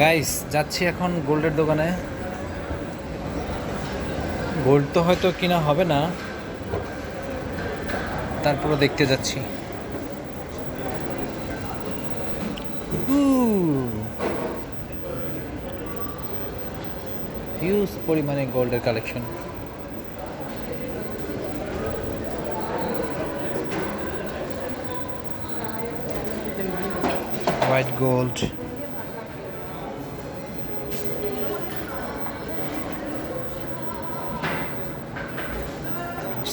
Guys যাচ্ছি এখন গোল্ডের দোকানে। গোল্ড তো হয়তো কিনা হবে না। তারপরে দেখতে যাচ্ছি। হিউজ পরিমাণে গোল্ডের collection white gold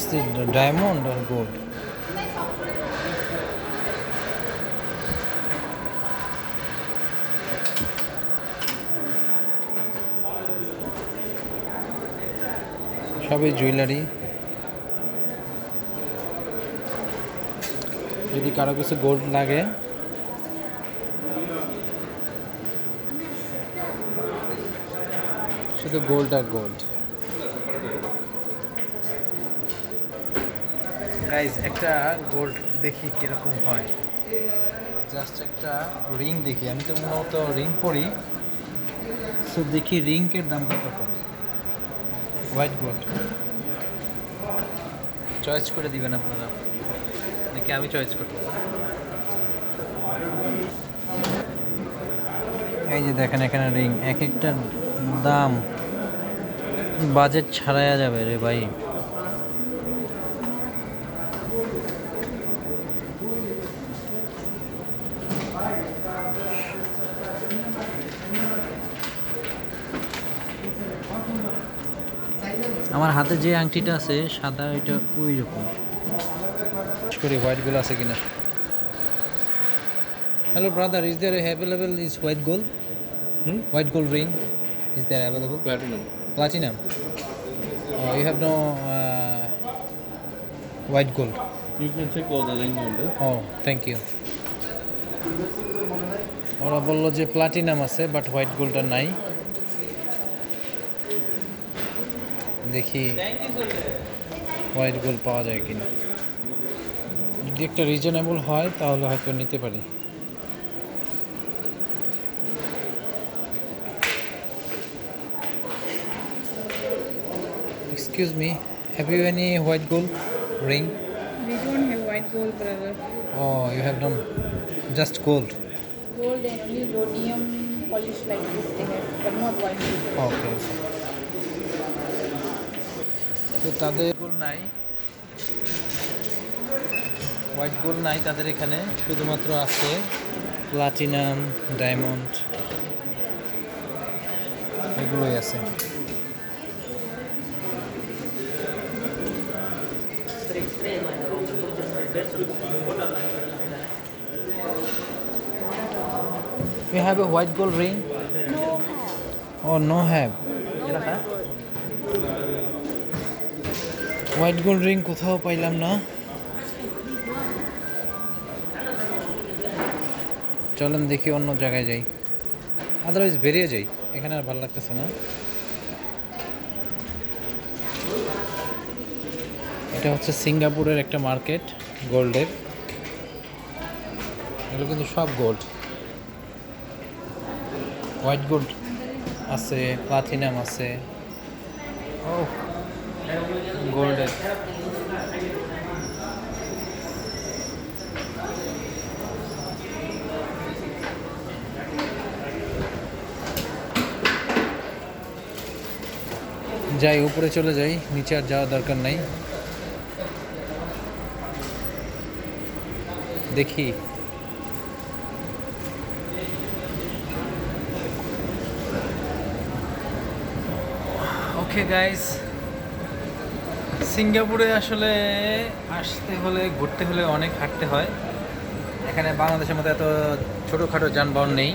It's the diamond or gold? সবই জুয়েলারি যদি কারও কিছু গোল্ড লাগে। শুধু গোল্ড আর গোল্ড গাইজ একটা গোল্ড দেখি কীরকম হয়। জাস্ট একটা রিং দেখি। আমি তো মূলত রিং পরি। সো দেখি রিংকের দাম কত হোয়াইট গোল্ড চয়েস করে দিবেন আপনারা। নাকি আমি চয়েস করব? এই যে দেখেন এখানে রিং এক একটা দাম। বাজেট ছাড়াইয়া যাবে রে ভাই। আমার হাতে যে আংটিটা আছে সাদা ওইটা ওই রকম করি হোয়াইটগুলো আছে কিনা? Hello brother is there available is white gold? White gold ring is there available have no uh, white gold. You can check all the ring on there. oh thank you. ওরা বলল যে প্লাটিনাম আছে but white গোল্ডটা নাই। দেখি white gold পাওয়া যায় কিনা যদি একটা রিজনেবল হয় তাহলে হয়তো নিতে পারি excuse me have you any white gold ring We don't have white gold, brother. Oh, you have done just gold. Gold and only rhodium polish like this they have, but not white gold. Okay. তো তাদের গোল নাই white gold নাই তাদের এখানে শুধুমাত্র আছে platinum diamond এগুলোই আছে You have a white gold ring? No. Oh, no have. White gold ring কোথাও পাইলাম না। চলেন দেখি অন্য জায়গায় যাই। আদারওয়াইজ বেরিয়ে যাই। এখানে আর ভালো লাগতেছে না। এটা হচ্ছে সিঙ্গাপুরের একটা মার্কেট, গোল্ডের। এগুলো কিন্তু সব গোল্ড। হোয়াইট গোল্ড আছে, প্লাটিনাম আছে। ও গোল্ডের যাই উপরে চলে যাই নিচে আর যাওয়ার দরকার নাই দেখি ওকে গাইস সিঙ্গাপুরে আসলে আসতে হলে, ঘুরতে হলে অনেক হাঁটতে হয়। এখানে বাংলাদেশের মতো এত ছোটোখাটো যানবাহন নেই।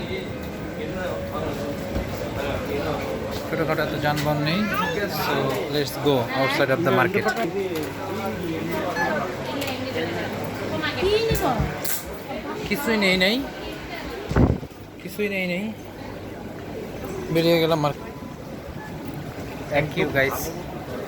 ছোটোখাটো এত যানবাহন নেই। So let's go outside of the market কিছুই নেই নেই। কিছুই নেই নেই। বেরিয়ে গেলাম মার্কেট থ্যাংক ইউ গাইস